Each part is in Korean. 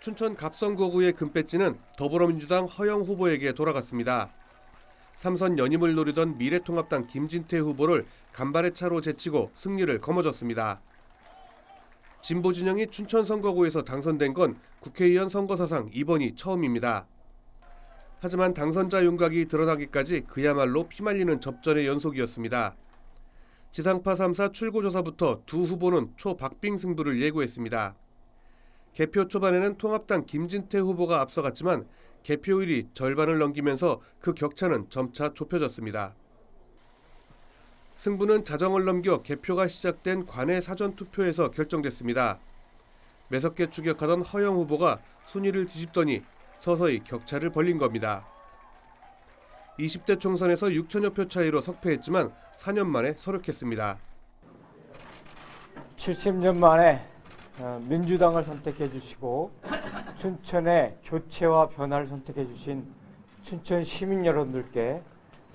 춘천 갑성거구의 금배지는 더불어민주당 허영 후보에게 돌아갔습니다. 삼선 연임을 노리던 미래통합당 김진태 후보를 간발의 차로 제치고 승리를 거머쥐었습니다. 진보 진영이 춘천 선거구에서 당선된 건 국회의원 선거 사상 이번이 처음입니다. 하지만 당선자 윤곽이 드러나기까지 그야말로 피말리는 접전의 연속이었습니다. 지상파 3사 출구조사부터 두 후보는 초박빙 승부를 예고했습니다. 개표 초반에는 통합당 김진태 후보가 앞서갔지만 개표율이 절반을 넘기면서 그 격차는 점차 좁혀졌습니다. 승부는 자정을 넘겨 개표가 시작된 관내 사전 투표에서 결정됐습니다. 매섭게 추격하던 허영 후보가 순위를 뒤집더니 서서히 격차를 벌린 겁니다. 20대 총선에서 6천여 표 차이로 석패했지만 4년 만에 서력했습니다. 70년 만에 어, 민주당을 선택해 주시고 춘천의 교체와 변화를 선택해 주신 춘천 시민 여러분들께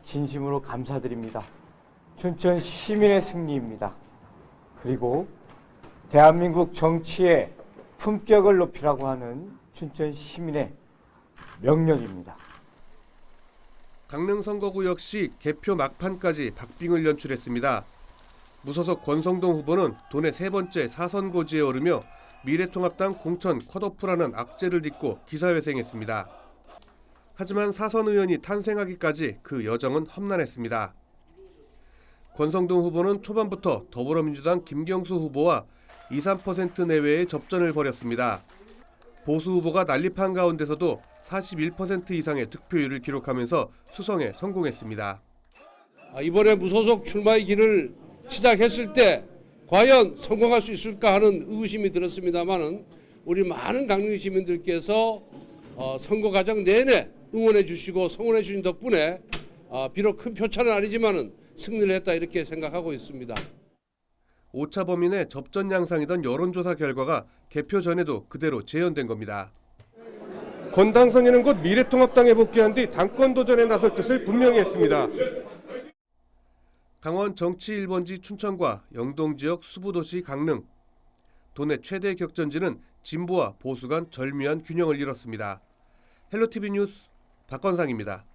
진심으로 감사드립니다. 춘천 시민의 승리입니다. 그리고 대한민국 정치의 품격을 높이라고 하는 춘천 시민의 명령입니다. 강릉 선거구 역시 개표 막판까지 박빙을 연출했습니다. 무소속 권성동 후보는 돈의 세 번째 사선 고지에 오르며 미래통합당 공천 컷오프라는 악재를 딛고 기사회생했습니다. 하지만 사선 의원이 탄생하기까지 그 여정은 험난했습니다. 권성동 후보는 초반부터 더불어민주당 김경수 후보와 2, 3% 내외의 접전을 벌였습니다. 보수 후보가 난립한 가운데서도 41% 이상의 득표율을 기록하면서 수성에 성공했습니다. 아, 이번에 무소속 출마의 길을 시작했을 때 과연 성공할 수 있을까 하는 의구심이 들었습니다만은 우리 많은 강릉 시민들께서 어, 선거 과정 내내 응원해 주시고 성원해 주신 덕분에 어, 비록 큰 표차는 아니지만은 승리를 했다 이렇게 생각하고 있습니다. 오차 범인의 접전 양상이던 여론조사 결과가 개표 전에도 그대로 재현된 겁니다. 권당선인은 곧 미래통합당에 복귀한 뒤 당권 도전에 나설 뜻을 분명히 했습니다. 강원 정치 1번지 춘천과 영동 지역 수부도시 강릉. 도내 최대 격전지는 진보와 보수 간 절묘한 균형을 이뤘습니다. 헬로티비 뉴스 박건상입니다.